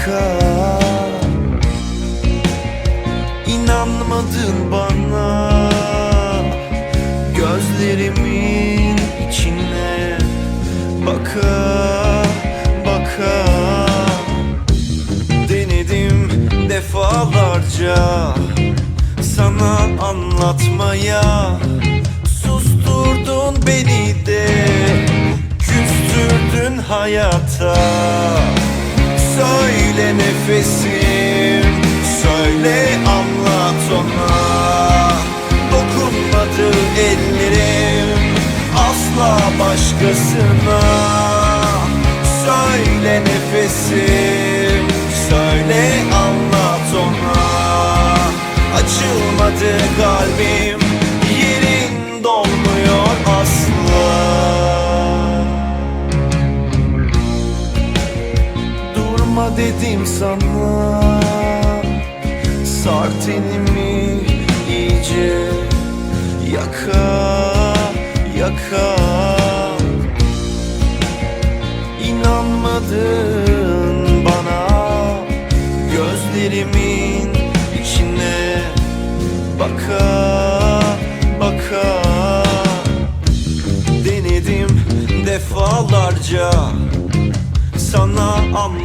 baka İnanmadın bana. Gözlerimin içine Baka baka. Denedim defalarca Sana anlatmaya. Susturdun beni de Küstürdün hayata Söyle nefesim Söyle anlat ona. Dokunmadı ellerim Asla başkasına. Söyle nefesim Söyle anlat ona. Açılmadı kalbim dedim sana. Sar tenimi iyice Yaka yaka. İnanmadın bana. Gözlerimin içine Baka baka. Denedim defalarca. Sana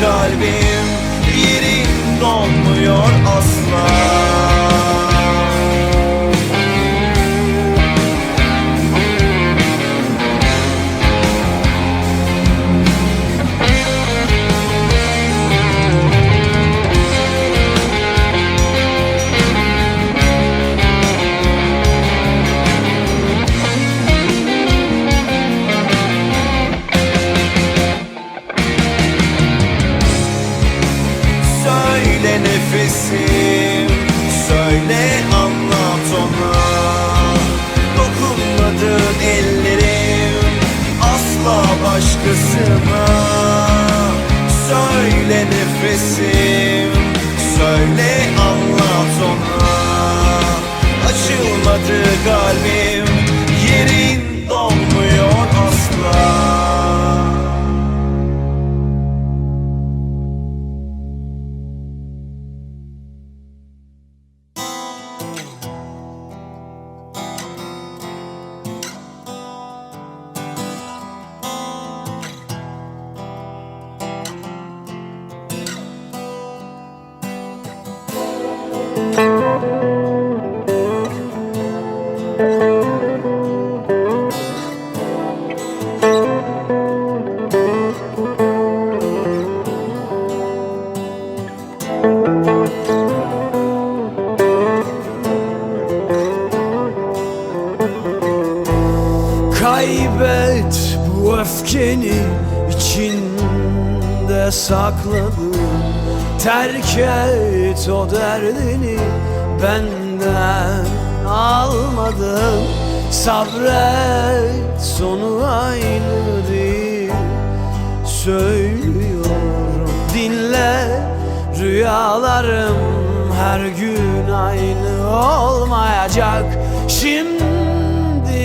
Kalbim. Yerin dolmuyor asla Kaybet bu öfkeni içinde sakladın Terk et o derdini benden almadın. Sabret sonu aynı değil. Söylüyorum dinle. Rüyalarım her gün aynı olmayacak. Şimdi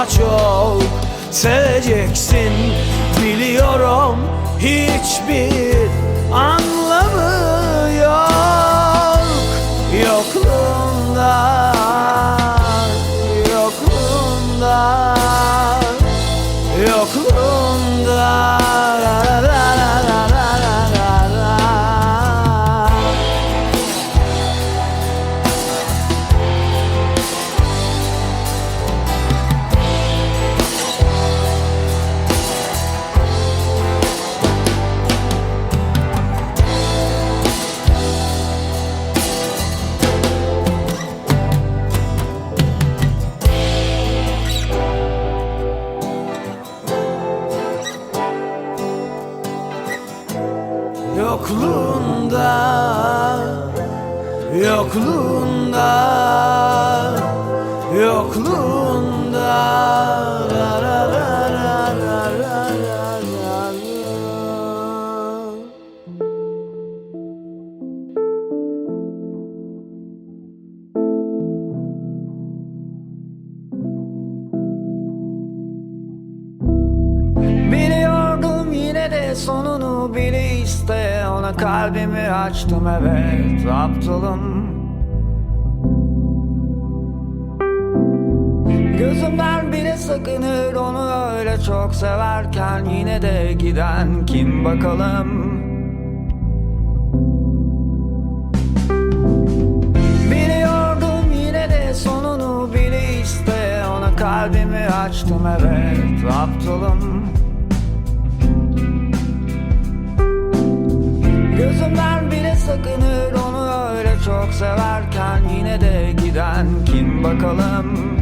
daha çok seveceksin Biliyorum hiçbir Yokluğunda Yokluğunda Yokluğunda ra, ra, ra. kalbimi açtım evet aptalım. Gözümden biri sakınır onu öyle çok severken Yine de giden kim bakalım? Biliyordum yine de sonunu bile iste Ona kalbimi açtım evet aptalım. Gözümden bile sakınır onu öyle çok severken Yine de giden kim bakalım?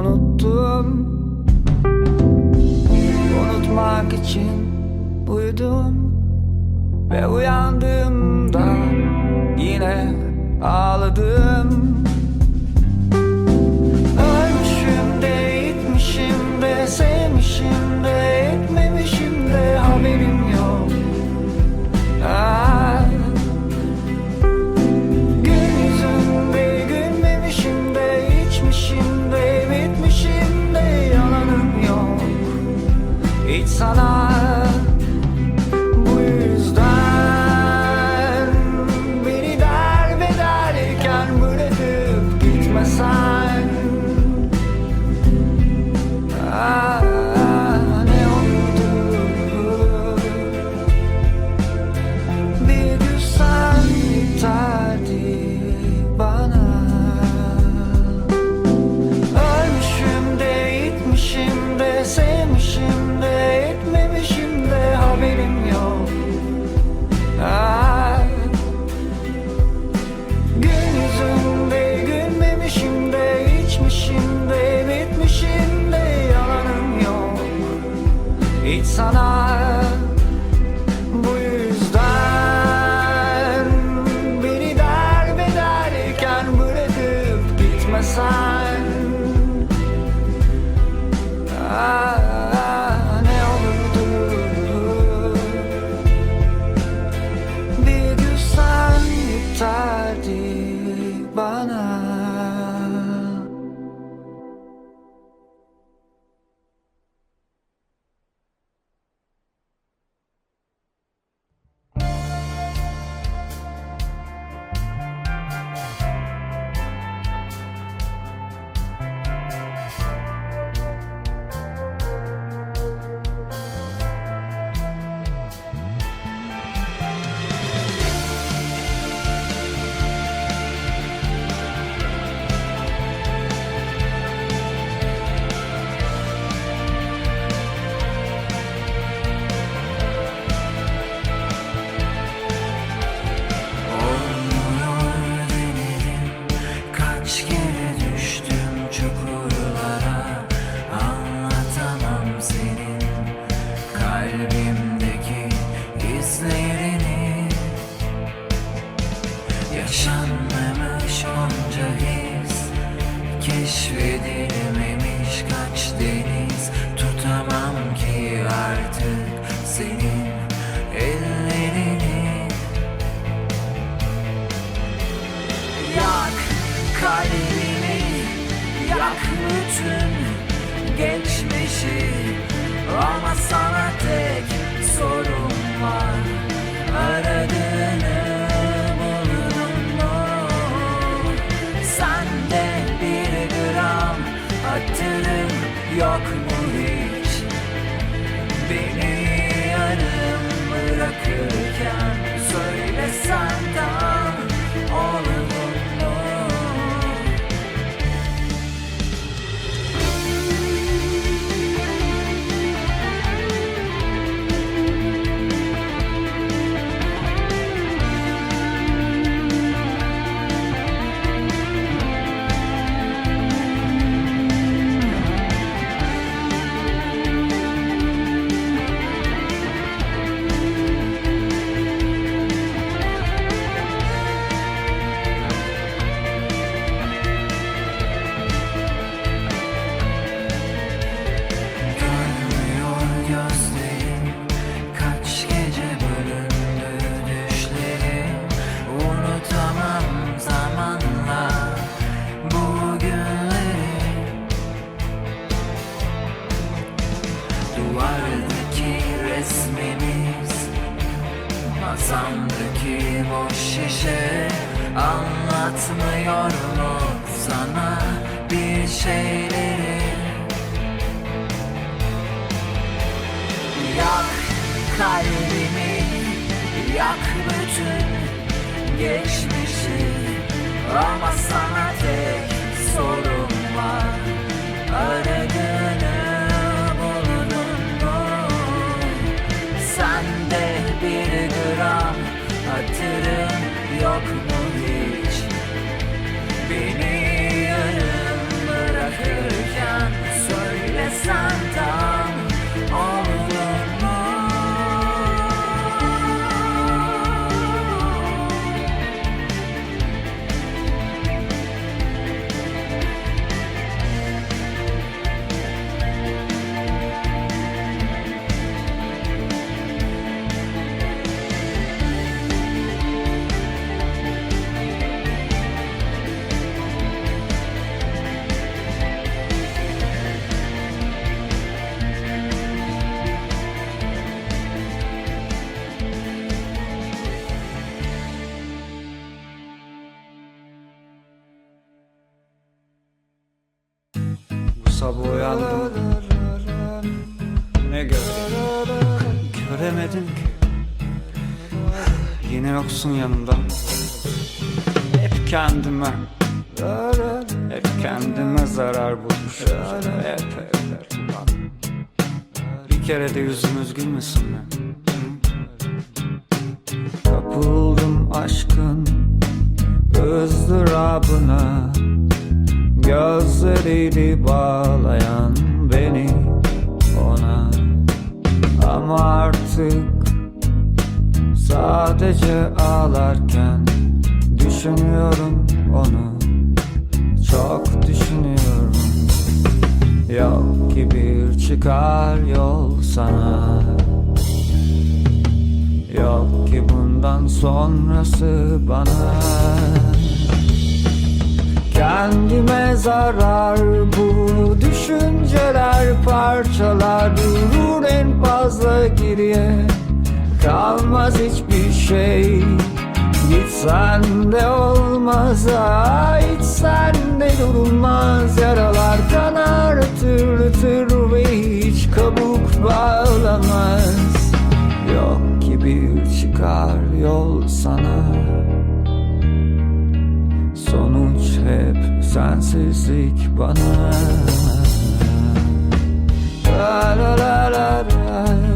unuttum. Unutmak için uyudum. Ve uyandığımda yine ağladım skin. Hatırım yok mu hiç? Beni yarım bırakırken söylesen yok sabah uyandım. Ne gördüm? Göremedim ki. Yine yoksun yanımda. Hep kendime. Hep kendime zarar bulmuş Hep hep Bir kere de yüzümüz gülmesin mi? Kapıldım aşkın ızdırabına Gözleriyle bağlayan beni ona. Ama artık sadece ağlarken Düşünüyorum onu. Çok düşünüyorum. Yok ki bir çıkar yol sana. Yok ki bundan sonrası bana Kendime zarar bu düşünceler parçalar. Durur en fazla geriye Kalmaz hiçbir şey. Gitsen de olmaz Ait sen de durulmaz. Yaralar kanar tır ve hiç kabuk bağlamaz. Yok ki bir çıkar yol sana hep sensizlik bana. La la la la la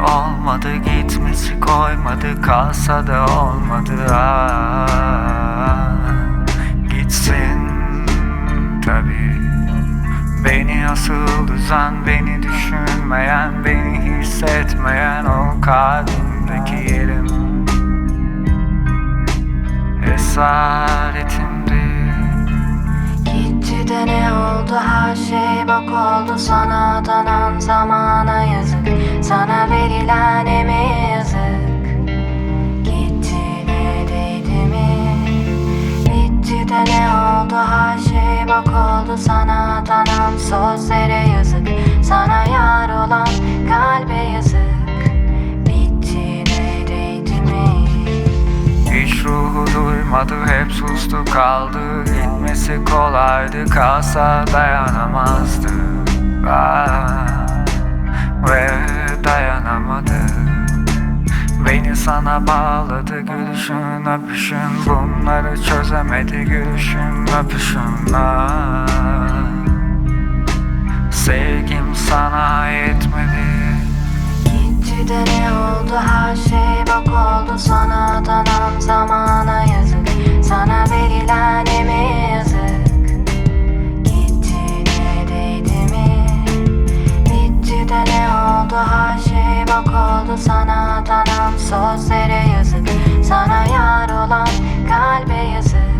olmadı Gitmesi koymadı kalsa da olmadı. Ah, Gitsin tabii. Beni asıl üzen, beni düşünmeyen, beni hissetmeyen o kalbimdeki yerim. Esaretimdi Gitti de ne oldu? Her şey bak oldu. Sana danan zamana yazık. Sana verilen emeğe yazık. Gitti ne mi? Bitti de ne oldu? Her şey bak oldu. Sana danan duymadı hep sustu kaldı. Gitmesi kolaydı kalsa dayanamazdı. Ah, Ve dayanamadı. Beni sana bağladı gülüşün öpüşün. Bunları çözemedi gülüşün öpüşün. Ah, Sevgim sana yetmedi. Gitti de ne oldu? Her şey bak oldu. Sana danan zamana yazık Sana verilen emeğe yazık. Gitti ne değdi mi? Bitti de ne oldu? Her şey bak oldu. Sana danan sözlere yazık. Sana yar olan kalbe yazık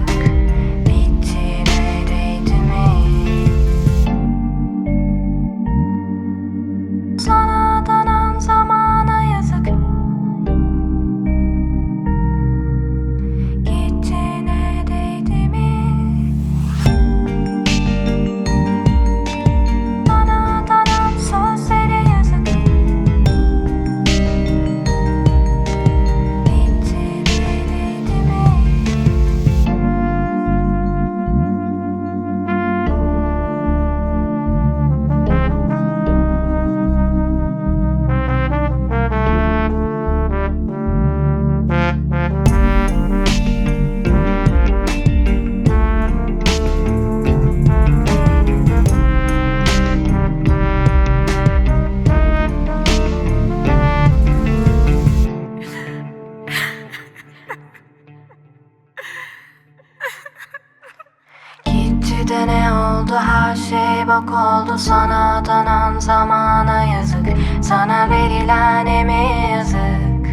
zamana yazık. Sana verilen emeğe yazık.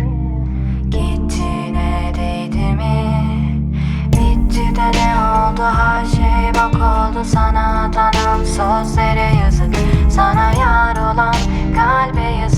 Gitti ne değdi mi? Bitti de ne oldu? Her şey bak oldu sana. Danan sözlere yazık. Sana yar olan kalbe yazık